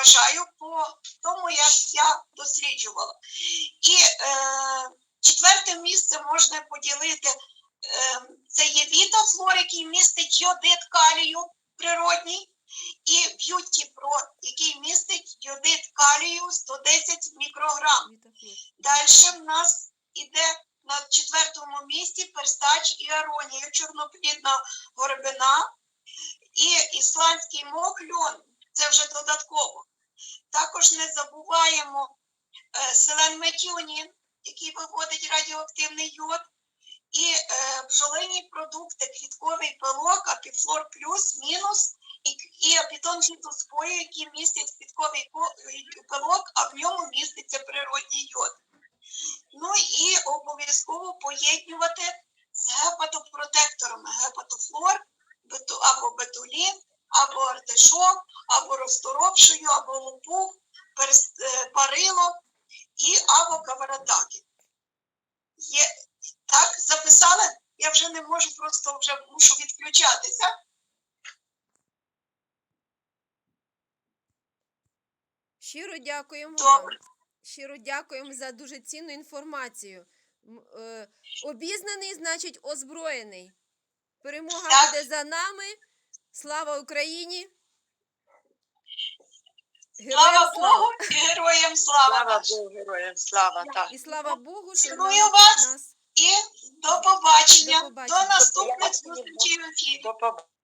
вважаю по тому, як я досліджувала. І е, четверте місце можна поділити. Е, це є Вітафлор, який містить йодит калію природній, і Б'юті Про, який містить йодит калію 110 мікрограм. Далі в нас іде на четвертому місці перстач і аронія, чорноплідна горобина і ісландський мох льон. Це вже додатково. Також не забуваємо е, селен метіонін, який виводить радіоактивний йод, і е, бджолині продукти, квітковий пилок, апіфлор плюс, мінус, і, апітон фітоспою, який містить квітковий е, пилок, а в ньому міститься природній йод. Ну і обов'язково поєднувати з гепатопротекторами гепатофлор або бетулін, або артишок, або розторопшою, або перс- е, парило і або каваратаки. Є так, записали? Я вже не можу, просто вже мушу відключатися. Щиро дякуємо вам. Добре. Щиро дякуємо за дуже цінну інформацію. Е, Обізнаний, значить, озброєний. Перемога Так. буде за нами. Слава Україні! Слава Богу і героям слава! Слава. Богу, героям слава. Так. І слава Богу, що Цілую вас. нас І до побачення. До побачення. наступних До наступних зустрічей в ефірі. До побачення.